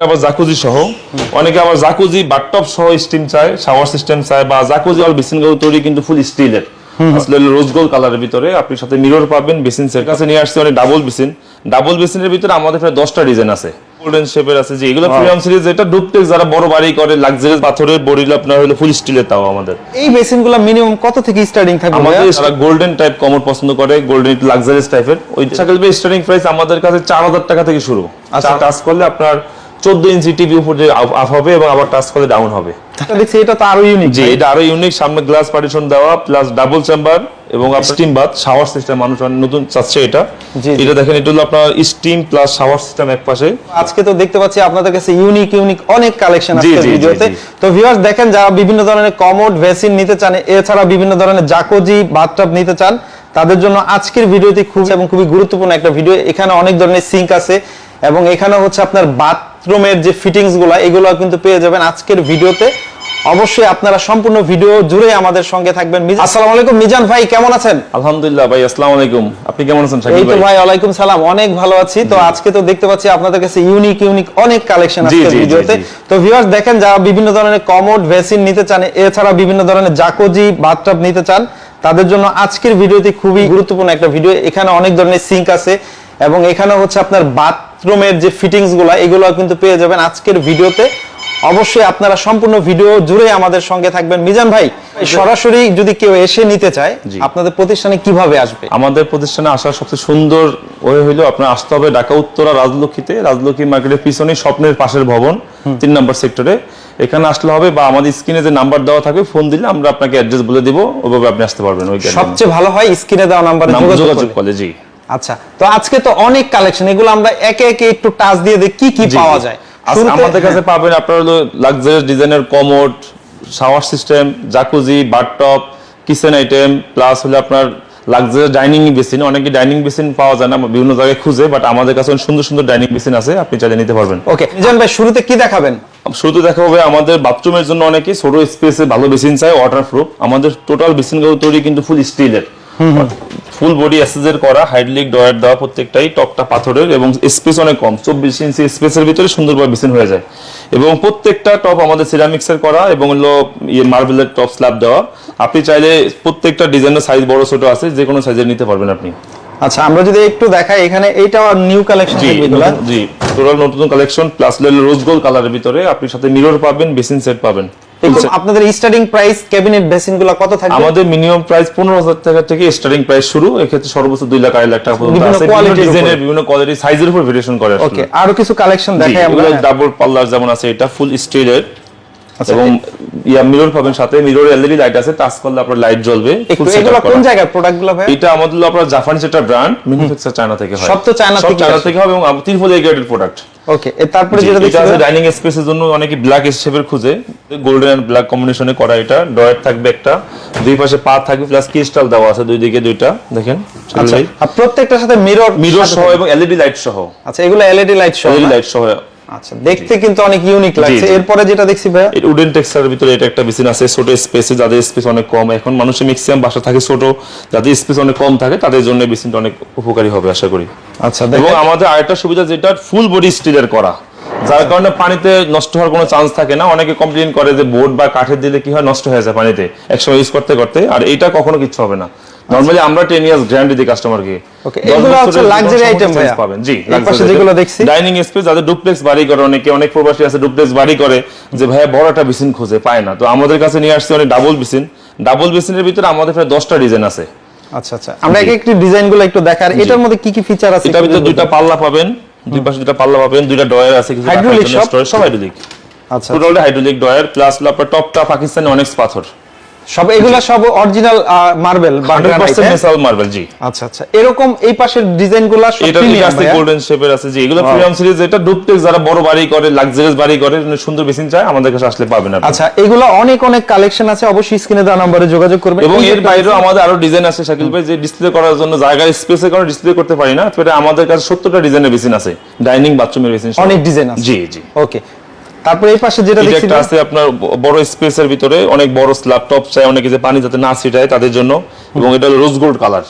আবার জাকুজি সহ অনেকে আবার জাকুজি বাথটব সহ স্টিম চায় শাওয়ার সিস্টেম চায় বা জাকুজি অল বেসিনগুলো তৈরি কিন্তু ফুল স্টিলের আসলে রোজ গোল্ড কালারের ভিতরে আপনি সাথে মিরর পাবেন বেসিন সেট কাছে নিয়ে আসছে অনেক ডাবল বেসিন। ডাবল বেসিনের ভিতরে আমাদের প্রায় দশটা ডিজাইন আছে। গোল্ডেন শেপের আছে যে এগুলো প্রিমিয়াম সিরিজ এটা ডুপ্লেক্স যারা বড় বাড়ি করে লাক্সারিয়াস পাথরের বডিল আপনার হলো ফুল স্টিলের তাও আমাদের। এই বেসিনগুলো মিনিমাম কত থেকে স্টার্টিং থাকবে আমাদের যারা গোল্ডেন টাইপ কমর পছন্দ করে গোল্ডেন লাক্সারিয়াস টাইপের ওই সাইকেল বে স্টার্টিং প্রাইস আমাদের কাছে চার হাজার টাকা থেকে শুরু। আচ্ছা। টাচ করলে আপনার চোদ্দ ইঞ্চি টিভি উপরে আপ হবে এবং আবার টাচ করলে ডাউন হবে। দেখছি এটা তো আরও ইউনিক জি এটা আরও ইউনিক সামনে গ্লাস পার্টিশন দেওয়া প্লাস ডাবল চেম্বার এবং স্টিম বাথ শাওয়ার সিস্টেম মানুষ নতুন চাচ্ছে এটা। এটা দেখেন এটা হলো আপনার স্টিম প্লাস শাওয়ার সিস্টেম এক পাশে। আজকে তো দেখতে পাচ্ছি আপনাদের কাছে ইউনিক ইউনিক অনেক কালেকশন আছে ভিডিওতে। তো ভিউয়ার্স দেখেন যারা বিভিন্ন ধরনের কমোড ভেসিন নিতে চান এছাড়া বিভিন্ন ধরনের জাকোজি বাথটব নিতে চান তাদের জন্য আজকের ভিডিওটি খুব এবং খুবই গুরুত্বপূর্ণ একটা ভিডিও। এখানে অনেক ধরনের সিঙ্ক আছে। এবং এখানে হচ্ছে আপনার বাথরুমের যে ফিটিংসগুলো এগুলো কিন্তু পেয়ে যাবেন আজকের ভিডিওতে। অবশ্যই আপনারা সম্পূর্ণ ভিডিও জুড়ে আমাদের সঙ্গে থাকবেন। আসসালামু আলাইকুম মিজান ভাই কেমন আছেন? আলহামদুলিল্লাহ ভাই আসসালামু আলাইকুম। আপনি কেমন আছেন এই তো ভাই? ভাই ওয়ালাইকুম সালাম। অনেক ভালো আছি। তো আজকে তো দেখতে পাচ্ছি আপনাদের কাছে ইউনিক ইউনিক অনেক কালেকশন আছে ভিডিওতে। তো ভিউয়ার্স দেখেন যারা বিভিন্ন ধরনের কমোড ভেসিন নিতে চান এছাড়া বিভিন্ন ধরনের জাকোজি বাথটব নিতে চান তাদের জন্য আজকের ভিডিওটি খুবই গুরুত্বপূর্ণ একটা ভিডিও। এখানে অনেক ধরনের সিঙ্ক আছে এবং এখানে হচ্ছে আপনার বাথরুমের যে ফিটিংসগুলা এগুলো কিন্তু পেয়ে যাবেন আজকের ভিডিওতে। অবশ্যই আপনারা সম্পূর্ণ ভিডিও জুড়ে আমাদের সঙ্গে থাকবেন। মিজান ভাই সরাসরি যদি কেউ এসে নিতে চায় আপনাদের প্রতিষ্ঠানে কীভাবে আসবে? আমাদের প্রতিষ্ঠানে আসার সবচেয়ে সুন্দর ওয়ে হইল আপনার আসতে হবে ঢাকা উত্তরা রাজলক্ষ্মীতে। রাজলক্ষী মার্কেটের পিছনে স্বপ্নের পাশের ভবন তিন নম্বর সেক্টরে। এখানে আসলে হবে বা আমাদের স্ক্রিনে যে নাম্বার দেওয়া থাকবে ফোন দিলে আমরা আপনাকে অ্যাড্রেস বলে দিব ওইভাবে আপনি আসতে পারবেন ওই সবচেয়ে ভালো হয় স্ক্রিনে দেওয়া নাম্বার নাম যোগাযোগ। করলে জি। আচ্ছা তো আজকে তো অনেক কালেকশন এগুলো আমরা একে একে একটু টাচ দিয়ে দেখি কি কি পাওয়া যায়। আমাদের কাছে পাবেন আপনার হলো লাক্সারিয়াস ডিজাইনের commode shower system jacuzzi bathtub kitchen item plus হলো আপনার লাক্সারিয়াস ডাইনিং বেসিন অনেকে ডাইনিং বেসিন পাওয়া যায় না বিভিন্ন জায়গায় খুঁজে বাট আমাদের কাছে অনেক সুন্দর সুন্দর ডাইনিং বেসিন আছে আপনি চাইলে নিতে পারবেন। ওকে মিজান ভাই শুরুতে কি দেখাবেন? শুরুতে দেখা হবে আমাদের বাথরুমের জন্য অনেকে ছোট স্পেসে ভালো বেসিন চাই ওয়াটার প্রুফ আমাদের টোটাল বেসিনগুলো তৈরি কিন্তু ফুল স্টিলের ফুল বডি অ্যাসেজের করা হাইড্রোলিক ডয়ার দেওয়া প্রত্যেকটাই টপটা পাথরের এবং স্পেস অনেক কম চব্বিশ ইঞ্চি স্পেসের ভিতরে সুন্দরভাবে বেসিন হয়ে যায়। এবং প্রত্যেকটা টপ আমাদের সিরামিক্সের করা এবং হলো ইয়ে মার্বেলের টপ স্ল্যাব দেওয়া। আপনি চাইলে প্রত্যেকটা ডিজাইনের সাইজ বড় ছোট আছে যে কোনো সাইজের নিতে পারবেন আপনি। আচ্ছা আমরা যদি একটু দেখাই এখানে এইটা নিউ কালেকশন জি নতুন- টোটাল নতুন কালেকশন প্লাস রোজ গোল্ড কালারের ভিতরে আপনি সাথে মিরর পাবেন বেসিন সেট পাবেন। আপনাদের স্টার্টিং প্রাইস ক্যাবিনেট বেসিনগুলো কত থাকবে? আমাদের মিনিমাম প্রাইস পনেরো হাজার টাকা থেকে স্টার্টিং প্রাইস শুরু। এক্ষেত্রে সর্বোচ্চ দুই লাখ আড়াই লাখ টাকা পর্যন্ত বিভিন্ন আছে। বিভিন্ন ডিজাইনের বিভিন্ন কোয়ালিটি সাইজের উপর ভেরিয়েশন করে ওকে আরও কিছু কালেকশন দেখাই আমরা। ডাবল পাল্লার যেমন আছে এটা ফুল স্টিলের আচ্ছা, এবং ইয়া মিরর পাবেন সাথে মিরর এলইডি লাইট আছে টাচ করলে আপনার লাইট জ্বলবে এগুলো কোন। জায়গার প্রোডাক্ট ভাই এটা আমাদের আপনার জাপানিজ একটা ব্র্যান্ড ম্যানুফ্যাকচার চায়না থেকে হয়। সব তো চায়না থেকেই চায়না থেকে হবে এবং তিরপল গ্রেডের প্রোডাক্ট ওকে তারপরে যেটা দেখছি আছে ডাইনিং স্পেসের জন্য অনেকে ব্ল্যাক শেপের খুঁজে। গোল্ডেন এন্ড ব্ল্যাক কম্বিনেশনে করা এটা। ডয়ার থাকবে একটা। দুই পাশে পা থাকবে প্লাস ক্রিস্টাল দেওয়া আছে দুই দিকে দুইটা। দেখেন আচ্ছা আর প্রত্যেকটার সাথে মিরর মিরর সহ এবং এলইডি লাইট সহ। আচ্ছা এগুলো এলইডি লাইট সহ এলইডি লাইট সহ আচ্ছা দেখতে কিন্তু অনেক ইউনিক লাগছে। এরপরে যেটা দেখছি ভাই উডেন টেক্সচারের ভিতরে এটা একটা বেসিন আছে ছোট স্পেসে যাদের স্পেস অনেক কম এখন মানুষের ম্যাক্সিমাম বাসা থাকে ছোট যাদের স্পেস অনেক কম থাকে তাদের জন্য বেসিনটা অনেক উপকারী হবে আশা করি। আচ্ছা এবং আমাদের আরেকটা সুবিধা যেটা ফুল বডি স্টিলের করা। যার কারণে পানিতে নষ্ট হওয়ার কোনো চান্স থাকে না। অনেকে কমপ্লেন করে যে বোর্ড বা কাঠের দিলে কি হয় নষ্ট হয়ে যায় পানিতে একসময় ইউজ করতে করতে। আর এটা কখনো কিছু হবে না। নরমালি আমরা টেন ইয়ার্স গ্যারান্টি দিই কাস্টমারকে Okay, এগুলো হচ্ছে luxury item ভাইয়া। পাবেন। জি পাশে যেগুলো দেখছি। ডাইনিং স্পেস যাদের ডুপ্লেক্স বাড়ি করে অনেকে অনেক প্রবাসী আছে ডুপ্লেক্স বাড়ি করে যে ভাইয়া বড় একটা বিসিন খুঁজে পায় না। তো আমাদের কাছে নিয়ে আসছে অনেক ডাবল বিসিন ডাবল বিসিনের ভিতরে আমাদের প্রায় দশটা ডিজাইন আছে। আচ্ছা আচ্ছা। আমরা এক একটি ডিজাইনগুলো একটু দেখার। এটার মধ্যে কি কি ফিচার আছে এটার ভিতরে দুইটা পাল্লা পাবেন। দুই পাশে দুইটা পাল্লা পাবেন দুইটা ডয়ার আছে কিছু জন্য সব? হাইড্রোলিক আচ্ছা। টোটাল হাইড্রোলিক ডয়ার প্লাস আপনার টপটা পাকিস্তানি অনেক্স পাথর। সব এগুলা সব অরিজিনাল মার্বেল বা হান্ড্রেড গ্রানাইট পার্সেন্ট মেসাল মার্বেল জি। আচ্ছা আচ্ছা। এরকম এই পাশের ডিজাইনগুলা সব এটা প্রিমিয়াম আছে গোল্ডেন শেপের আছে জি। এগুলো প্রিমিয়াম সিরিজ এটা ডুপ্লেক্স যারা বড় বাড়ি করে লাক্সারিয়াস বাড়ি করে সুন্দর বেসিন চায় আমাদের কাছে আসলে পাবেন আপনি। আচ্ছা এগুলো অনেক অনেক কালেকশন আছে অবশ্যই স্ক্রিনে দেওয়া নম্বরে যোগাযোগ করবেন। এবং এর বাইরেও আমাদের আরও ডিজাইন আছে শাকিল ভাই যে ডিসপ্লে করার জন্য জায়গার স্পেসের কারণে ডিসপ্লে করতে পারি না তো এটা আমাদের কাছে সত্তরটা ডিজাইনের বেসিন আছে ডাইনিং বাথরুমের বেসিন অনেক ডিজাইন আছে। জি জি। ওকে তারপরে এই পাশে যেটা দেখছি একটা আছে আপনার বড় স্পেসের ভিতরে অনেক বড় স্ল্যাব টপ চাই অনেকে যে পানি যাতে না ছিটায় তাদের জন্য। এবং এটা রোজ গোল্ড কালার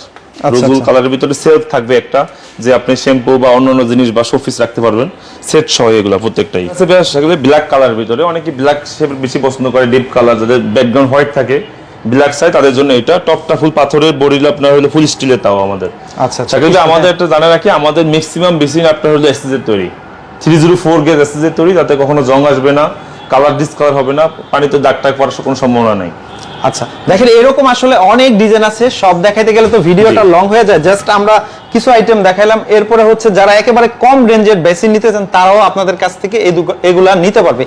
রোজুল। কালারের ভিতরে সেলফ থাকবে একটা যে আপনি শ্যাম্পু বা অন্যান্য জিনিস বা শোপিস রাখতে পারবেন। সেট সহ এগুলো প্রত্যেকটাই। বেশ। সেগুলো ব্ল্যাক কালার ভিতরে। অনেকে ব্ল্যাক শেপ বেশি পছন্দ করে ডিপ কালার যাদের ব্যাকগ্রাউন্ড হোয়াইট থাকে। ব্ল্যাক চাই তাদের জন্য এটা। টপটা ফুল পাথরের বডিল আপনার হলো ফুল স্টিলের তাও আমাদের। আচ্ছা আচ্ছা। আমাদের একটা জানা রাখি আমাদের ম্যাক্সিমাম বেসিন আপনার হলো এসএসের তৈরি। থ্রি জিরো ফোর গেজ এসএসের তৈরি, তাতে কখনো জং আসবে না কালার ডিসকালার হবে না, পানিতে দাগ টাগ পড়ার কোনো সম্ভাবনা নাই। আচ্ছা দেখেন এরকম আসলে অনেক ডিজাইন আছে সব দেখাইতে গেলে তো ভিডিওটা লং হয়ে যায়। জাস্ট আমরা কিছু আইটেম দেখাইলাম এরপরে হচ্ছে যারা একেবারে কম রেঞ্জের বেসিন নিতে চান তারাও আপনাদের কাছ থেকে এগুলা নিতে পারবে।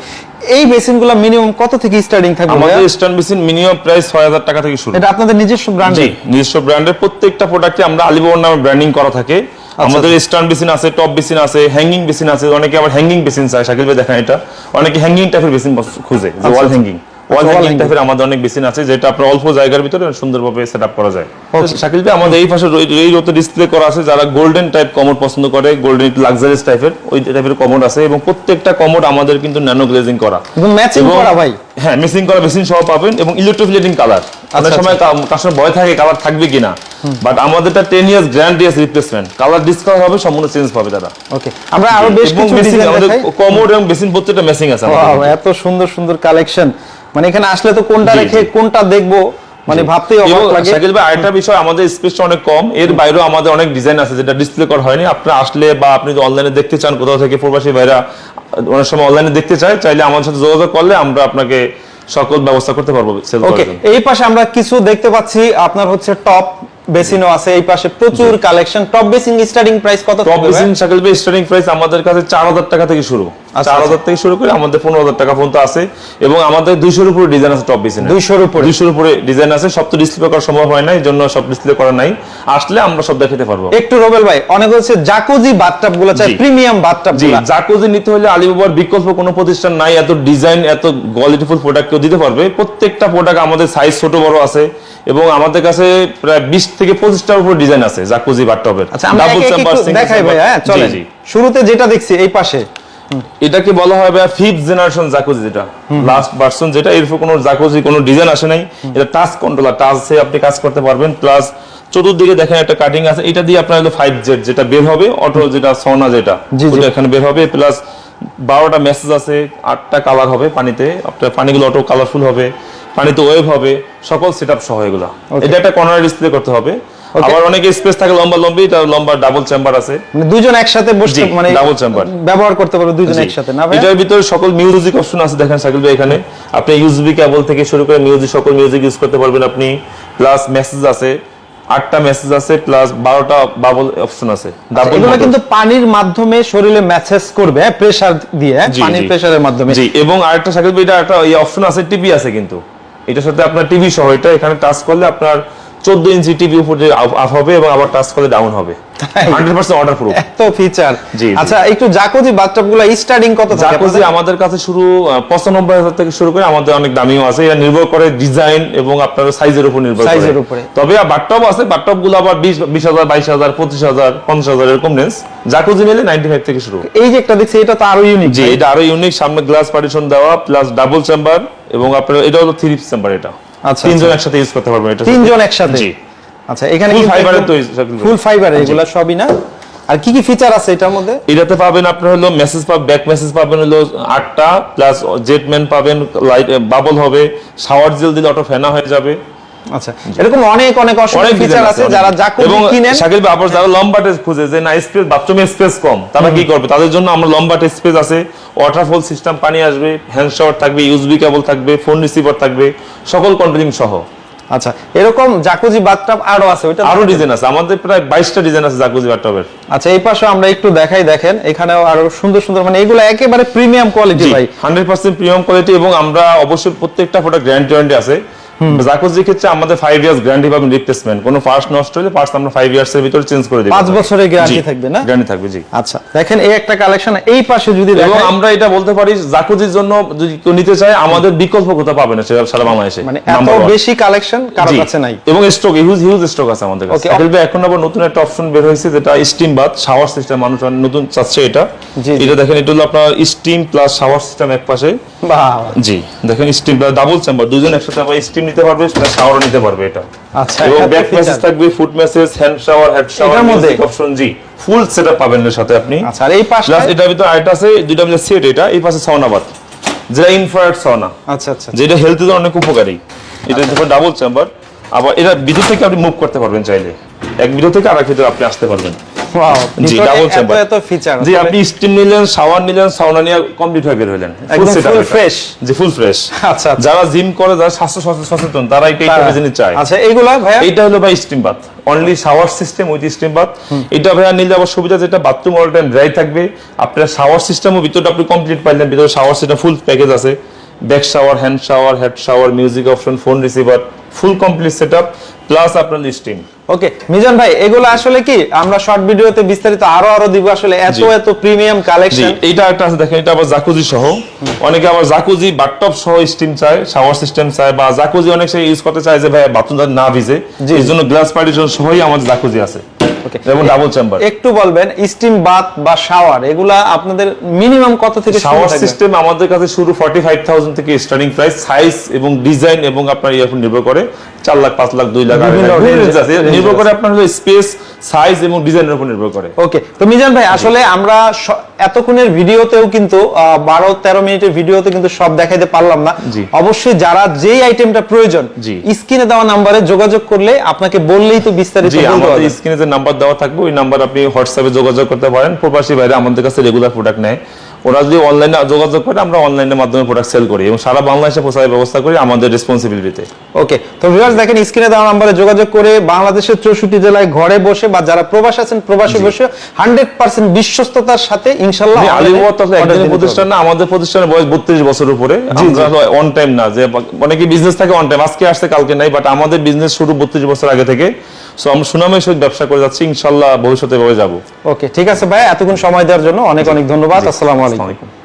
এই বেসিনগুলো মিনিমাম কত থেকে স্টার্টিং থাকবে আমাদের স্ট্যান্ড বেসিন মিনিমাম প্রাইস ছয় হাজার টাকা থেকে শুরু। এটা আপনাদের নিজস্ব ব্র্যান্ড জি নিজস্ব ব্র্যান্ডের প্রত্যেকটা প্রোডাক্টে আমরা আলিবাবার নামে ব্র্যান্ডিং করা থাকে। আচ্ছা। আমাদের স্ট্যান্ড বেসিন আছে টপ বেসিন আছে হ্যাঙ্গিং বেসিন আছে। অনেকে আবার হ্যাঙ্গিং বেসিন চায় শাকিল ভাই দেখেন এটা। অনেকে হ্যাঙ্গিং টাইপের বেসিন খুঁজে ওয়াল আচ্ছা। হ্যাঙ্গিং ওয়াল হ্যাঙ্গিং টাইপের আমাদের অনেক বেসিন আছে যেটা আপনার অল্প জায়গার ভিতরে সুন্দরভাবে সেট করা যায়. শাকিল ভাই আমাদের এই পাশে এই রোতে ডিসপ্লে করা আছে যারা গোল্ডেন টাইপ কমোড পছন্দ করে গোল্ডেন লাক্সারিয়াস টাইপের ওই টাইপের কমোড আছে এবং প্রত্যেকটা কমোড আমাদের কিন্তু ন্যানো গ্লেজিং করা। ম্যাচিং করা ভাই। হ্যাঁ মেসিং করা মেশিন সহ পাবেন এবং ইলেকট্রোফিলেটিং কালার অনেক আচ্ছা, সময় কাস্টমার ভয় থাকে কালার থাকবে কিনা। বাট আমাদেরটা টেন ইয়ার্স গ্যারান্টি আছে রিপ্লেসমেন্ট কালার ডিসকালার হবে সম্পূর্ণ চেঞ্জ পাবে তারা। ওকে আমরা আরও বেশ এবং কিছু মেশিন আমাদের কমোড এবং মেশিন প্রত্যেকটা মেশিং আছে এত সুন্দর সুন্দর কালেকশন মানে এখানে আসলে তো কোনটা রেখে কোনটা দেখব? মানে ভাবতেই অবাক লাগে। শাকিল ভাই আরেকটা বিষয় আমাদের স্পেসটা অনেক কম। এর বাইরেও আমাদের অনেক ডিজাইন আছে যেটা ডিসপ্লে করা হয়নি। আপনি আসলে বা আপনি যদি অনলাইনে দেখতে চান কোথাও থেকে প্রবাসী ভাইরা অনেক সময় অনলাইনে দেখতে চায় চাইলে আমাদের সাথে যোগাযোগ করলে আমরা আপনাকে সকল ব্যবস্থা করতে পারব ওকে এই পাশে আমরা কিছু দেখতে পাচ্ছি। আপনার হচ্ছে টপ বেসিনও আছে এই পাশে প্রচুর collection top basin starting price কত টপ বেসিন শাকিল ভাই স্টার্টিং প্রাইস আমাদের কাছে চার হাজার টাকা থেকে শুরু। আচ্ছা, চার হাজার থেকে শুরু করে আমাদের পনেরো হাজার টাকা পর্যন্ত আছে। এবং আমাদের দুইশোর উপরে ডিজাইন আছে টপ বেসিন 200 র উপরে? দুইশোর উপরে ডিজাইন আছে সব তো ডিসপ্লে করা সম্ভব হয় না এই জন্য সব ডিসপ্লে করা নাই। আসলে আমরা সব দেখাতে পারব। একটু রোবেল ভাই অনেক হচ্ছে জাকুজি বাথটাবগুলো চাই প্রিমিয়াম বাথটাব জি জাকুজি নিতে হলে আলিবাবার বিকল্প কোনো প্রতিষ্ঠান নাই এত ডিজাইন এত কোয়ালিটিফুল প্রোডাক্ট কেউ দিতে পারবে। প্রত্যেকটা প্রোডাক্ট আমাদের সাইজ ছোট বড় আছে। এবং আমাদের কাছে প্রায় বিশ থেকে পঁচিশটার উপর ডিজাইন আছে জাকুজি বাটটপের দেখাই ভাই হ্যাঁ চলেন। শুরুতে যেটা দেখছি এই পাশে। এটাকে বলা হয় ফিফথ জেনারেশন জাকুজি যেটা। লাস্ট ভার্সন যেটা এরপর কোনো জাকুজি কোনো ডিজাইন আসে নাই। এটা টাচ কন্ট্রোলার টাচে আপনি কাজ করতে পারবেন। প্লাস চতুর্দিকে দেখেন একটা কাটিং আছে এটা দিয়ে আপনার হলো ফাইভ জেড যেটা বের হবে অটো যেটা সোনা যেটা। ওটা এখানে বের হবে প্লাস বারোটা মেসেজ আছে আটটা কালার হবে পানিতে। আপনার পানিগুলো অটো কালারফুল হবে। পানিতে ওয়েভ হবে সকল সেট আপ সহ এগুলো। এটা একটা কর্নার ডিসপ্লে করতে হবে। আবার অনেক স্পেস থাকে লম্বা লম্বি এটা লম্বা ডাবল চেম্বার আছে। মানে দুজন একসাথে বসতে জি, মানে double chamber। ব্যবহার করতে পারবে দুজন একসাথে না ভাই এটার ভিতরে সকল মিউজিক অপশন আছে দেখেন ভাই এখানে। আপনি ইউএসবি কেবল থেকে শুরু করে মিউজিক সকল মিউজিক ইউজ করতে পারবেন আপনি। প্লাস মেসেজ আছে আটটা মেসেজ আছে প্লাস বারোটা বাবল অপশন আছে। ডাবল এগুলো কিন্তু পানির মাধ্যমে শরীরে ম্যাসেজ করবে প্রেসার দিয়ে হ্যাঁ? পানির জি। প্রেসারের মাধ্যমে। এবং আরেকটা সাইকেল ভাই এটা একটা অপশন আছে টিপি আছে কিন্তু। এটার সাথে আপনার টিভি সহ এটা এখানে টাচ করলে আপনার চোদ্দ ইঞ্চি টিভি উপরে আপ হবে এবং আবার টাচ করলে ডাউন হবে। হান্ড্রেড পার্সেন্ট অর্ডার প্রুফ এত ফিচার জি, জি। আচ্ছা একটু জাকুজি বাথটাবগুলো স্টার্টিং কত জাকুজি আমাদের কাছে শুরু পঁচানব্বই হাজার থেকে শুরু করে আমাদের অনেক দামিও আছে। এটা নির্ভর করে ডিজাইন এবং আপনার সাইজের উপর নির্ভর করে। Size-এর উপরে। তবে বাটটপ আছে গুলো আবার বিশ বিশ হাজার বাইশ হাজার পঁচিশ হাজার পঞ্চাশ হাজার এরকম রেঞ্জ জাকুজি নিলে নাইনটি ফাইভ থেকে শুরু। এই যে একটা দেখছি এটা তো আরও ইউনিক জি এটা আরও ইউনিক সামনে গ্লাস পার্টিশন দেওয়া প্লাস ডাবল চেম্বার এবং আপনার এটা হলো থ্রি চেম্বার এটা। আচ্ছা, তিনজন আচ্ছা। একসাথে ইউজ করতে পারবেন এটা। তিনজন একসাথে? জি। আচ্ছা এখানে ফুল ফাইবারের তো ফুল ফাইবার এগুলা সবই না? আর কি কি ফিচার আছে এটার মধ্যে? এটাতে পাবেন আপনার হলো মেসেজ পাবেন ব্যাক মেসেজ পাবেন হলো আটটা প্লাস জেটম্যান পাবেন লাইট বাবল হবে শাওয়ার জেল দিলে অটো ফেনা হয়ে যাবে। আচ্ছা এরকম অনেক অনেক অনেক ফিচার আছে যারা জাকুজি এবং কিনেন। শাকিল ভাই আবার যারা লম্বাটে খুঁজে যে না স্পেস বাথরুমে স্পেস কম তারা কি করবে? তাদের জন্য আমরা লম্বাটে স্পেস আছে ওয়াটারফল সিস্টেম পানি আসবে হ্যান্ড শাওয়ার থাকবে ইউএসবি কেবল থাকবে ফোন রিসিভার থাকবে সকল কন্ট্রোলিং সহ। আচ্ছা এরকম জাকুজি বাথটাব আরও আছে ওইটা আরও ডিজাইন আছে আমাদের প্রায় বাইশটা ডিজাইন আছে জাকুজি বাথটবের আচ্ছা এই পাশে আমরা একটু দেখাই দেখেন এখানেও আরও সুন্দর সুন্দর মানে এগুলো একেবারে প্রিমিয়াম কোয়ালিটি ভাই। হান্ড্রেড পার্সেন্ট প্রিমিয়াম কোয়ালিটি এবং আমরা অবশ্যই প্রত্যেকটা প্রোডাক্ট গ্যারান্টি আছে। জাকুজির ক্ষেত্রে আমাদের ফাইভ ইয়ার্স গ্যারান্টি পাবেন রিপ্লেসমেন্ট কোনো পার্টস নষ্ট হলে পার্টস আমরা ইয়ার্স এর ভিতরে চেঞ্জ করে বছরের guarantee থাকবে না? গ্যারান্টি থাকবে জি। আচ্ছা দেখেন এই একটা কালেকশন এই পাশে যদি এবং আমরা এটা বলতে পারি জাকুজির জন্য যদি কেউ নিতে চায় আমাদের বিকল্প কোথাও পাবে না সেটা সারা বাংলাদেশে। মানে এত বেশি কালেকশন কারও কাছে নাই। এবং স্টক হিউজ হিউজ স্টক আছে আমাদের কাছে. এখন আবার নতুন একটা অপশন বের হয়েছে যেটা স্টিম বাথ শাওয়ার সিস্টেম মানুষ নতুন চাচ্ছে এটা। এটা দেখেন এটা হলো আপনার স্টিম প্লাস শাওয়ার সিস্টেম এক পাশে। জি দেখেন স্টিম ডাবল চেম্বার দুজন একসাথে আবার স্টিম নিতে পারবে শাওয়ারও নিতে পারবে এটা। আচ্ছা, এবং ব্যাক। মেসেজ থাকবে foot massage hand shower head shower এটার মধ্যে? অপশন জি। ফুল সেটআপ পাবেন এর সাথে আপনি। আচ্ছা আর এই পাশটা প্লাস এটার ভিতরে আরেকটা আছে দুইটা মিলে সেট এটা এই পাশে সাউনা বাথ যেটা ইনফ্রারেড সাউনা আচ্ছা আচ্ছা যেটা হেলথের জন্য অনেক উপকারী। এটা দেখুন ডাবল চেম্বার আবার এটা ভিতর থেকে আপনি মুভ করতে পারবেন চাইলে। এক ভিতর থেকে আরেক ভিতরে আপনি আসতে পারবেন। জি ডাবল চেম্বার এত ফিচার জি আপনি স্টিম নিলেন শাওয়ার নিলেন সাউনা নিয়ে কমপ্লিট হয়ে বের হলেন full জি ফুল ফ্রেশ আচ্ছা যারা জিম করে যারা স্বাস্থ্য সচেতন- তারা এটা এই জিনিস চায়। আচ্ছা এইগুলা হলো ভাই steam bath only shower system with steam bath এটা ভাইয়া নিলে আবার সুবিধা যেটা বাথরুম অল টাইম ড্রাই থাকবে। আপনার শাওয়ার সিস্টেমও ভিতরটা আপনি কমপ্লিট পাইলেন ভিতরে শাওয়ার সিস্টেম ফুল প্যাকেজ আছে। Back shower hand shower head shower music option phone receiver full complete setup plus আপনার স্টিম ওকে মিজান ভাই এগুলো আসলে কি? আমরা শর্ট ভিডিওতে বিস্তারিত আরও আরও দিব আসলে এত এত প্রিমিয়াম কালেকশন এইটা একটা আছে দেখেন এটা আবার জাকুজি সহ। অনেকে আবার জাকুজি বাথটব সহ স্টিম চায় শাওয়ার সিস্টেম চায় বা জাকুজি অনেক সময় ইউজ করতে চায় যে ভাই বাথরুম যাতে না ভিজে। এই জন্য গ্লাস পার্টিশন সহই আমাদের জাকুজি আছে। ওকে। এবং ডাবল চেম্বার একটু বলবেন স্টিম বাথ বা শাওয়ার এগুলা আপনাদের মিনিমাম কত থেকে শাওয়ার সিস্টেম আমাদের কাছে শুরু ফর্টি ফাইভ থাউজেন্ড থেকে স্টার্টিং প্রাইস সাইজ এবং ডিজাইন এবং আপনার ইয়ে উপর নির্ভর করে। চার লাখ পাঁচ লাখ দুই লাখ নির্ভর করে আপনার স্পেস সাইজ এবং ডিজাইনের উপর নির্ভর করে। ওকে তো মিজান ভাই আসলে আমরা এতক্ষণের ভিডিওতেও কিন্তু বারো তেরো মিনিটের ভিডিওতে কিন্তু সব দেখাইতে পারলাম না। অবশ্যই যারা যেই আইটেমটা প্রয়োজন। স্ক্রিনে দেওয়া নাম্বারে যোগাযোগ করলে আপনাকে বললেই তো বিস্তারিত আমাদের স্ক্রিনে যে নাম্বার দেওয়া থাকবে ওই নাম্বার আপনি হোয়াটসঅ্যাপে যোগাযোগ করতে পারেন। প্রবাসী বাইরে আমাদের কাছে রেগুলার প্রোডাক্ট নেয়। ওরা যদি অনলাইনে যোগাযোগ করে আমরা অনলাইনের মাধ্যমে প্রোডাক্ট সেল করি এবং সারা বাংলাদেশে প্রচারের ব্যবস্থা করি আমাদের রেসপন্সিবিলিটিতে ওকে তো ভিউয়ার্স দেখেন স্ক্রিনে দেওয়া নাম্বারে যোগাযোগ করে বাংলাদেশের চৌষট্টি জেলায় ঘরে বসে বা যারা প্রবাস আছেন প্রবাসী বসে হান্ড্রেড পার্সেন্ট বিশ্বস্ততার সাথে ইনশাল্লাহ দিতে প্রতিষ্ঠান না আমাদের প্রতিষ্ঠানের বয়স বত্রিশ বছর উপরে। অন টাইম না যে অনেকে বিজনেস থাকে অন টাইম আজকে আসছে কালকে নাই বাট আমাদের বিজনেস শুরু বত্রিশ বছর আগে থেকে। সো আমরা সুনামের সহিত ব্যবসা করে যাচ্ছি ইনশাল্লাহ ভবিষ্যতে ভাবে যাব। ওকে ঠিক আছে ভাই এতক্ষণ সময় দেওয়ার জন্য অনেক অনেক ধন্যবাদ আসসালামু আলাইকুম। আসসালামু আলাইকুম।